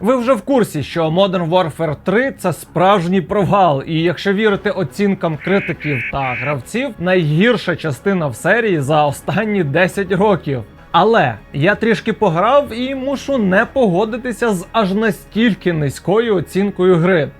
Ви вже в курсі, що Modern Warfare 3 це справжній провал, і якщо вірити оцінкам критиків та гравців, найгірша частина в серії за останні 10 років. Але я трішки пограв і мушу не погодитися з аж настільки низькою оцінкою гри.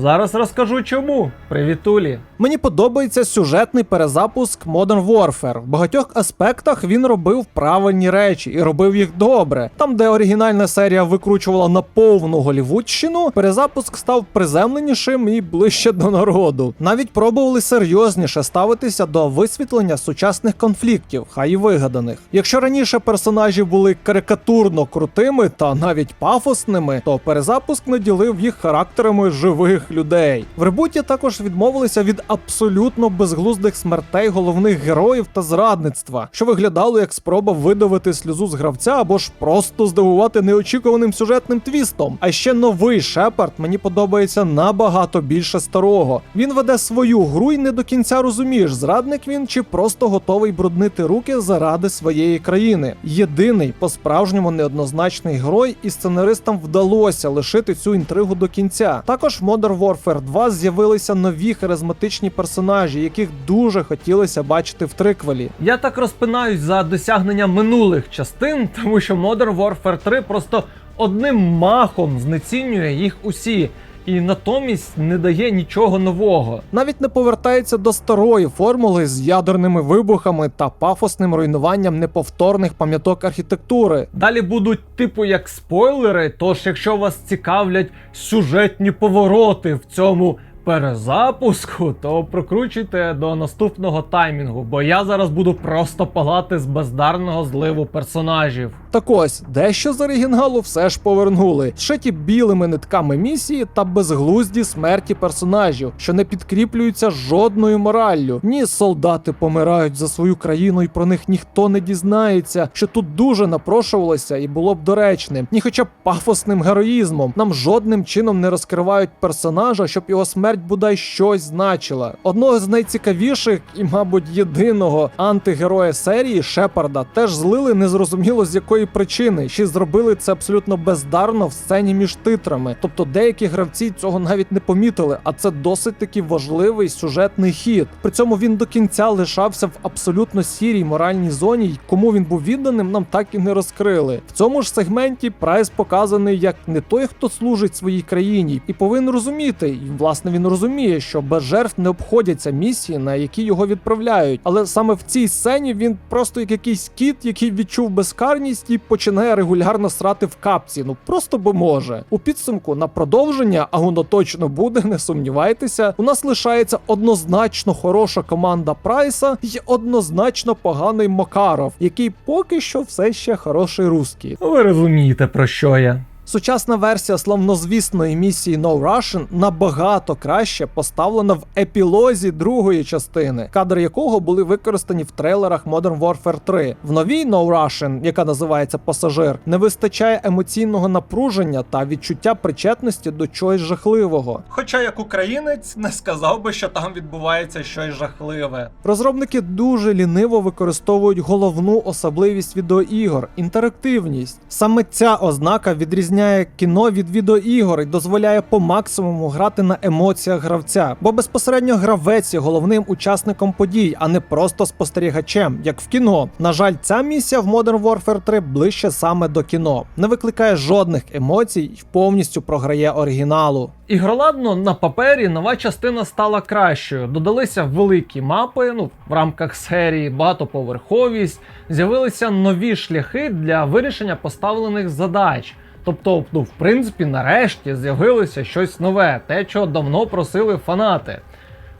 Зараз розкажу чому. Привітулі! Мені подобається сюжетний перезапуск Modern Warfare. В багатьох аспектах він робив правильні речі і робив їх добре. Там, де оригінальна серія викручувала на повну голівудщину, перезапуск став приземленішим і ближче до народу. Навіть пробували серйозніше ставитися до висвітлення сучасних конфліктів, хай і вигаданих. Якщо раніше персонажі були карикатурно крутими та навіть пафосними, то перезапуск наділив їх характерами живих людей. В ребуті також відмовилися від абсолютно безглуздих смертей головних героїв та зрадництва, що виглядало як спроба видавити сльозу з гравця або ж просто здивувати неочікуваним сюжетним твістом. А ще новий Шепард мені подобається набагато більше старого. Він веде свою гру і не до кінця розумієш, зрадник він чи просто готовий бруднити руки заради своєї країни. Єдиний по-справжньому неоднозначний герой, і сценаристам вдалося лишити цю інтригу до кінця. Також в Modern Warfare 2 з'явилися нові харизматичні персонажі, яких дуже хотілося бачити в триквелі. Я так розпинаюсь за досягнення минулих частин, тому що Modern Warfare 3 просто одним махом знецінює їх усі і натомість не дає нічого нового. Навіть не повертається до старої формули з ядерними вибухами та пафосним руйнуванням неповторних пам'яток архітектури. Далі будуть типу як спойлери, тож якщо вас цікавлять сюжетні повороти в цьому перезапуску, то прокручуйте до наступного таймінгу, бо я зараз буду просто палати з бездарного зливу персонажів. Так ось, дещо з оригіналу все ж повернули, зшиті білими нитками місії та безглузді смерті персонажів, що не підкріплюються жодною мораллю. Ні, солдати помирають за свою країну, і про них ніхто не дізнається, що тут дуже напрошувалося і було б доречним, ні хоча б пафосним героїзмом. Нам жодним чином не розкривають персонажа, щоб його смерть бодай щось значила. Одного з найцікавіших і, мабуть, єдиного антигероя серії Шепарда теж злили незрозуміло з якої причини. Ще зробили це абсолютно бездарно в сцені між титрами. Тобто деякі гравці цього навіть не помітили, а це досить таки важливий сюжетний хід. При цьому він до кінця лишався в абсолютно сірій моральній зоні, й кому він був відданим, нам так і не розкрили. В цьому ж сегменті Прайс показаний як не той, хто служить своїй країні, і повинен розуміти, і власне він розуміє, що без жертв не обходяться місії, на які його відправляють. Але саме в цій сцені він просто як якийсь кіт, який відчув безкарність і починає регулярно срати в капці. Ну просто бо може. У підсумку на продовження, а воно точно буде, не сумнівайтеся. У нас лишається однозначно хороша команда Прайса і однозначно поганий Макаров, який поки що все ще хороший русський. Ви розумієте про що я. Сучасна версія славнозвісної місії No Russian набагато краще поставлена в епілозі другої частини, кадри якого були використані в трейлерах Modern Warfare 3. В новій No Russian, яка називається Пасажир, не вистачає емоційного напруження та відчуття причетності до чогось жахливого. Хоча як українець не сказав би, що там відбувається щось жахливе. Розробники дуже ліниво використовують головну особливість відеоігор інтерактивність. Саме ця ознака відрізняє кіно від відеоігор і дозволяє по максимуму грати на емоціях гравця, бо безпосередньо гравець є головним учасником подій, а не просто спостерігачем, як в кіно. На жаль, ця місія в Modern Warfare 3 ближче саме до кіно, не викликає жодних емоцій і повністю програє оригіналу. Ігроладно на папері нова частина стала кращою. Додалися великі мапи, ну в рамках серії, багатоповерховість, з'явилися нові шляхи для вирішення поставлених задач. Тобто, ну, в принципі, нарешті з'явилося щось нове, те, чого давно просили фанати.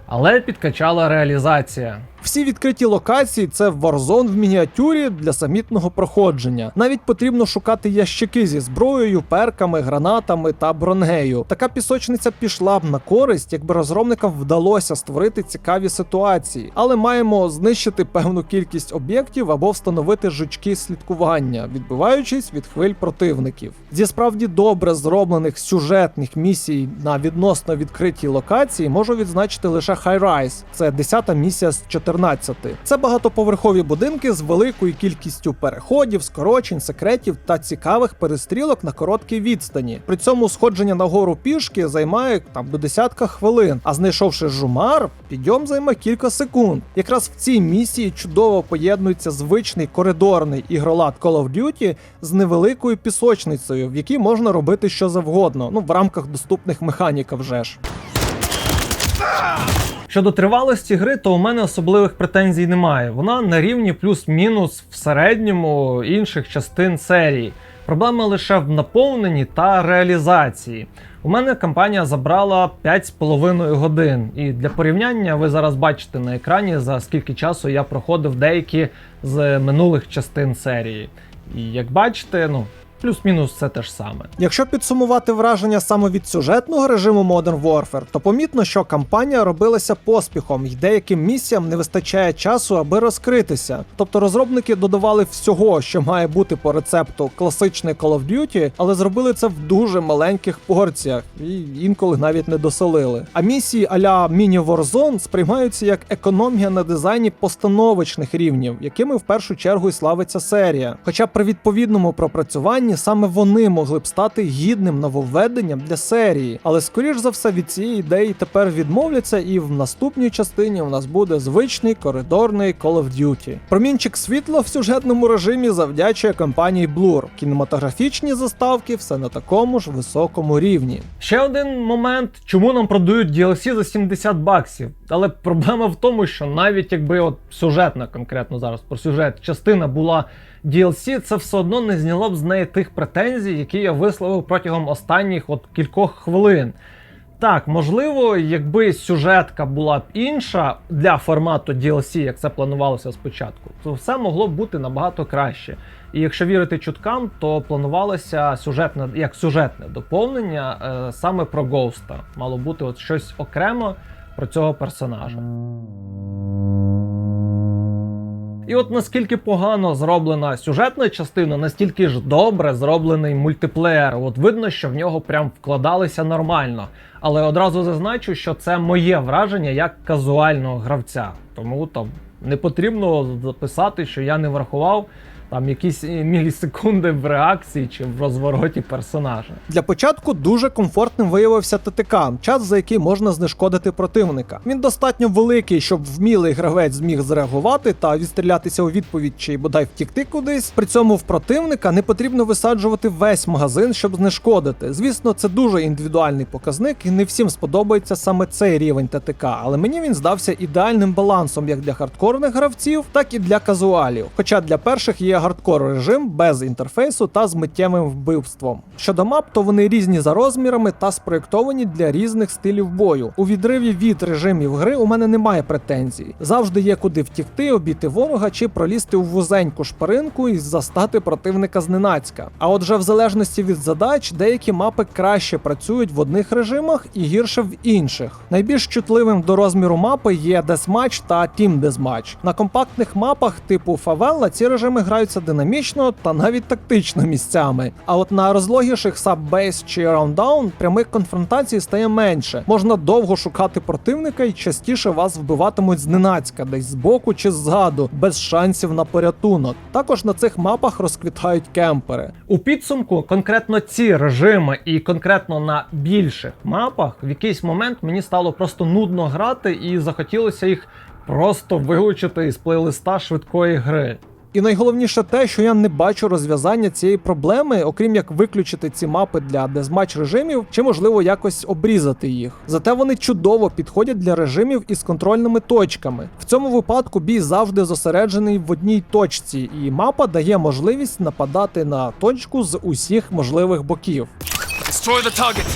Але підкачала реалізація. Всі відкриті локації це Warzone в мініатюрі для самітного проходження. Навіть потрібно шукати ящики зі зброєю, перками, гранатами та бронею. Така пісочниця пішла б на користь, якби розробникам вдалося створити цікаві ситуації, але маємо знищити певну кількість об'єктів або встановити жучки слідкування, відбиваючись від хвиль противників. Зі справді добре зроблених сюжетних місій на відносно відкритій локації можу відзначити лише High Rise. Це 10-та місія з 14 14. Це багатоповерхові будинки з великою кількістю переходів, скорочень, секретів та цікавих перестрілок на короткій відстані. При цьому сходження на гору пішки займає там до десятка хвилин, а знайшовши жумар, підйом займе кілька секунд. Якраз в цій місії чудово поєднується звичний коридорний ігролад Call of Duty з невеликою пісочницею, в якій можна робити що завгодно, ну в рамках доступних механіка вже ж. Щодо тривалості гри, то у мене особливих претензій немає. Вона на рівні плюс-мінус в середньому інших частин серії. Проблема лише в наповненні та реалізації. У мене кампанія забрала 5,5 годин, і для порівняння ви зараз бачите на екрані, за скільки часу я проходив деякі з минулих частин серії. І як бачите, ну плюс-мінус все те ж саме. Якщо підсумувати враження саме від сюжетного режиму Modern Warfare, то помітно, що кампанія робилася поспіхом, і деяким місіям не вистачає часу, аби розкритися. Тобто розробники додавали всього, що має бути по рецепту класичний Call of Duty, але зробили це в дуже маленьких порціях і інколи навіть не доселили. А місії а-ля Mini Warzone сприймаються як економія на дизайні постановочних рівнів, якими в першу чергу і славиться серія. Хоча при відповідному пропрацюванні саме вони могли б стати гідним нововведенням для серії. Але скоріш за все від цієї ідеї тепер відмовляться, і в наступній частині у нас буде звичний коридорний Call of Duty. Промінчик світла в сюжетному режимі завдячує компанії Blur. Кінематографічні заставки все на такому ж високому рівні. Ще один момент, чому нам продають DLC за 70 баксів. Але проблема в тому, що навіть якби от сюжетна, конкретно зараз про сюжет, частина була DLC, це все одно не зняло б з неї тих претензій, які я висловив протягом останніх от кількох хвилин. Так, можливо, якби сюжетка була б інша для формату DLC, як це планувалося спочатку, то все могло б бути набагато краще. І якщо вірити чуткам, то планувалося сюжетне як сюжетне доповнення е, саме про Гоуста. Мало бути от щось окремо про цього персонажа. І от наскільки погано зроблена сюжетна частина, настільки ж добре зроблений мультиплеєр. От видно, що в нього прям вкладалися нормально. Але одразу зазначу, що це моє враження як казуального гравця. Тому там не потрібно записати, що я не врахував там якісь е, мілісекунди в реакції чи в розвороті персонажа. Для початку дуже комфортним виявився ТТК, час за який можна знешкодити противника. Він достатньо великий, щоб вмілий гравець зміг зреагувати та відстрілятися у відповідь чи бодай втікти кудись. При цьому в противника не потрібно висаджувати весь магазин, щоб знешкодити. Звісно, це дуже індивідуальний показник, і не всім сподобається саме цей рівень ТТК, але мені він здався ідеальним балансом як для хардкорних гравців, так і для казуалів. Хоча для перших є гардкор режим без інтерфейсу та з миттєвим вбивством. Щодо мап, то вони різні за розмірами та спроєктовані для різних стилів бою. У відриві від режимів гри у мене немає претензій. Завжди є куди втікти, обійти ворога чи пролізти у вузеньку шпаринку і застати противника зненацька. А отже, в залежності від задач, деякі мапи краще працюють в одних режимах і гірше в інших. Найбільш чутливим до розміру мапи є Deathmatch та Team Deathmatch. На компактних мапах типу Фавелла ці режими граються динамічно та навіть тактично місцями. А от на розлогіших Subbase чи Rounddown прямих конфронтацій стає менше. Можна довго шукати противника і частіше вас вбиватимуть зненацька, десь збоку чи ззаду, без шансів на порятунок. Також на цих мапах розквітають кемпери. У підсумку конкретно ці режими і конкретно на більших мапах в якийсь момент мені стало просто нудно грати і захотілося їх просто вилучити із плейлиста швидкої гри. І найголовніше те, що я не бачу розв'язання цієї проблеми, окрім як виключити ці мапи для дезматч режимів, чи можливо якось обрізати їх. Зате вони чудово підходять для режимів із контрольними точками. В цьому випадку бій завжди зосереджений в одній точці, і мапа дає можливість нападати на точку з усіх можливих боків. Destroy the target.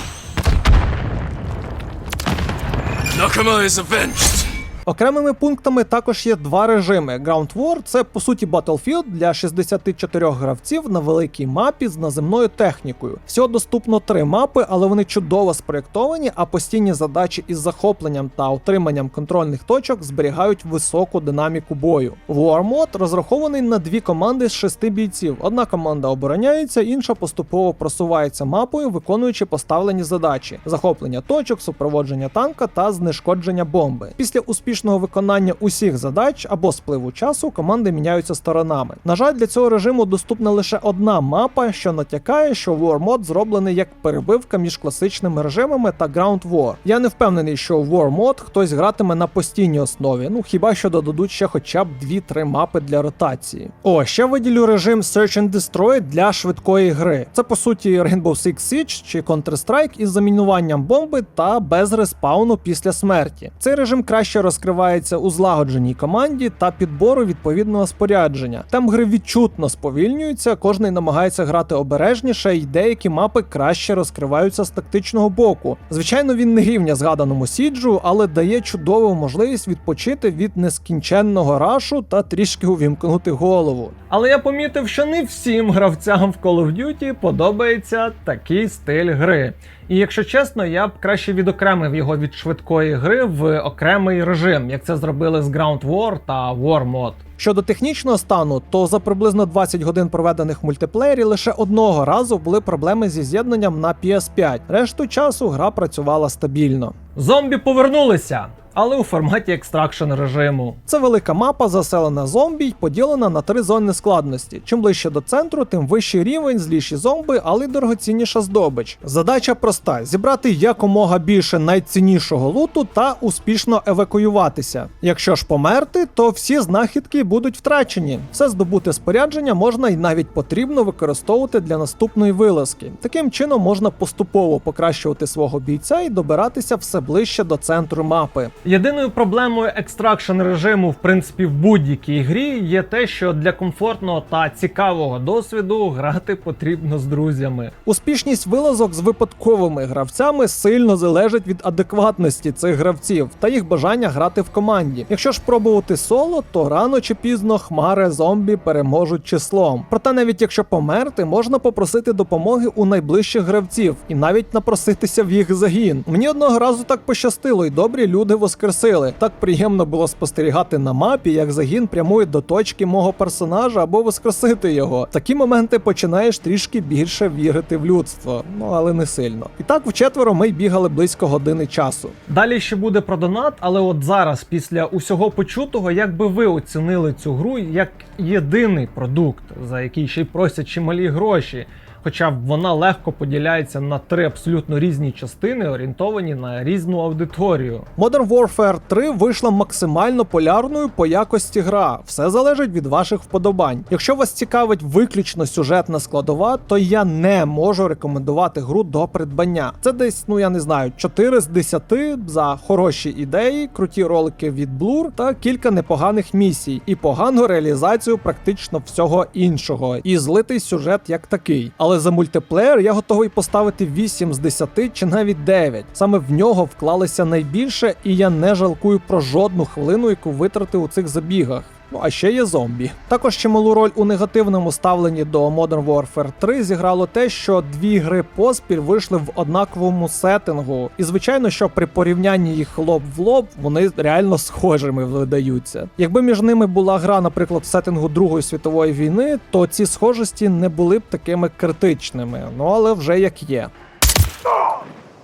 Nakama is avenged. Окремими пунктами також є два режими. Ground War – це по суті Battlefield для 64 гравців на великій мапі з наземною технікою. Всього доступно три мапи, але вони чудово спроєктовані, а постійні задачі із захопленням та отриманням контрольних точок зберігають високу динаміку бою. War Mode розрахований на дві команди з шести бійців. Одна команда обороняється, інша поступово просувається мапою, виконуючи поставлені задачі: захоплення точок, супроводження танка та знешкодження бомби. Після успішного успішного виконання усіх задач або спливу часу команди міняються сторонами. На жаль, для цього режиму доступна лише одна мапа, що натякає, що War Mode зроблений як перебивка між класичними режимами та Ground War. Я не впевнений, що в War Mode хтось гратиме на постійній основі. Ну хіба що додадуть ще хоча б 2-3 мапи для ротації. О, ще виділю режим Search and Destroy для швидкої гри. Це по суті Rainbow Six Siege чи Counter-Strike із замінуванням бомби та без респауну після смерті. Цей режим краще розкривається у злагодженій команді та підбору відповідного спорядження. Темп гри відчутно сповільнюється, кожний намагається грати обережніше, і деякі мапи краще розкриваються з тактичного боку. Звичайно, він не рівня згаданому сіджу, але дає чудову можливість відпочити від нескінченного рашу та трішки увімкнути голову. Але я помітив, що не всім гравцям в Call of Duty подобається такий стиль гри. І якщо чесно, я б краще відокремив його від швидкої гри в окремий режим, як це зробили з Ground War та War Mode. Щодо технічного стану, то за приблизно 20 годин проведених в мультиплеєрі лише одного разу були проблеми зі з'єднанням на PS5. Решту часу гра працювала стабільно. Зомбі повернулися, але у форматі екстракшн режиму. Це велика мапа, заселена зомбі й поділена на три зони складності. Чим ближче до центру, тим вищий рівень, зліші зомби, але й дорогоцінніша здобич. Задача проста: зібрати якомога більше найціннішого луту та успішно евакуюватися. Якщо ж померти, то всі знахідки будуть втрачені. Все здобуте спорядження можна і навіть потрібно використовувати для наступної вилазки. Таким чином можна поступово покращувати свого бійця і добиратися все ближче до центру мапи. Єдиною проблемою екстракшн режиму, в принципі, в будь-якій грі є те, що для комфортного та цікавого досвіду грати потрібно з друзями. Успішність вилазок з випадковими гравцями сильно залежить від адекватності цих гравців та їх бажання грати в команді. Якщо ж пробувати соло, то рано чи пізно хмари зомбі переможуть числом. Проте, навіть якщо померти, можна попросити допомоги у найближчих гравців і навіть напроситися в їх загін. Мені одного разу так пощастило, і добрі люди воскресили. Так приємно було спостерігати на мапі, як загін прямує до точки мого персонажа або воскресити його. В такі моменти починаєш трішки більше вірити в людство, ну але не сильно. І так вчетверо ми бігали близько години часу. Далі ще буде про донат, але от зараз, після усього почутого, як би ви оцінили цю гру як єдиний продукт, за який ще й просять чималі гроші. Хоча вона легко поділяється на три абсолютно різні частини, орієнтовані на різну аудиторію. Modern Warfare 3 вийшла максимально полярною по якості гра. Все залежить від ваших вподобань. Якщо вас цікавить виключно сюжетна складова, то я не можу рекомендувати гру до придбання. Це десь, ну я не знаю, 4 з 10 за хороші ідеї, круті ролики від Blur та кілька непоганих місій, і погану реалізацію практично всього іншого, і злитий сюжет як такий. Але за мультиплеєр я готовий поставити 8 з 10 чи навіть 9. Саме в нього вклалися найбільше, і я не жалкую про жодну хвилину, яку витратив у цих забігах. Ну а ще є зомбі. Також чималу роль у негативному ставленні до Modern Warfare 3 зіграло те, що дві гри поспіль вийшли в однаковому сеттингу. І звичайно, що при порівнянні їх лоб в лоб вони реально схожими видаються. Якби між ними була гра, наприклад, в сеттингу Другої світової війни, то ці схожості не були б такими критичними. Ну але вже як є.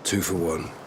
Two for one.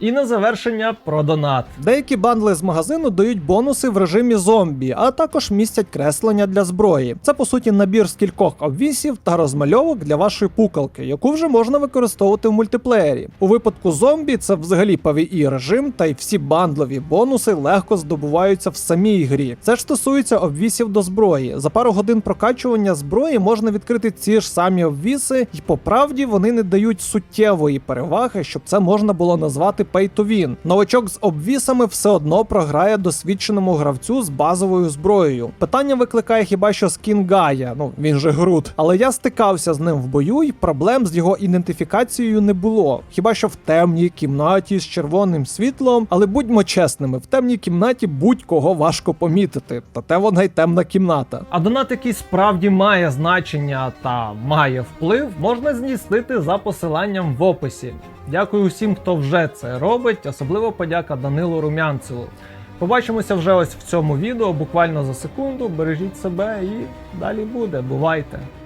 І на завершення про донат. Деякі бандли з магазину дають бонуси в режимі зомбі, а також містять креслення для зброї. Це по суті набір з кількох обвісів та розмальовок для вашої пукалки, яку вже можна використовувати в мультиплеєрі. У випадку зомбі це взагалі PvE режим, та й всі бандлові бонуси легко здобуваються в самій грі. Це ж стосується обвісів до зброї. За пару годин прокачування зброї можна відкрити ці ж самі обвіси, і по правді вони не дають суттєвої переваги, щоб це можна було назвати pay to win. Новачок з обвісами все одно програє досвідченому гравцю з базовою зброєю. Питання викликає хіба що скін Гая, ну він же Грут. Але я стикався з ним в бою, і проблем з його ідентифікацією не було. Хіба що в темній кімнаті з червоним світлом, але будьмо чесними, в темній кімнаті будь-кого важко помітити. Та те вона й темна кімната. А донат, який справді має значення та має вплив, можна здійснити за посиланням в описі. Дякую усім, хто вже робить, особливо подяка Данилу Румянцеву. Побачимося вже ось в цьому відео, буквально за секунду. Бережіть себе і далі буде. Бувайте!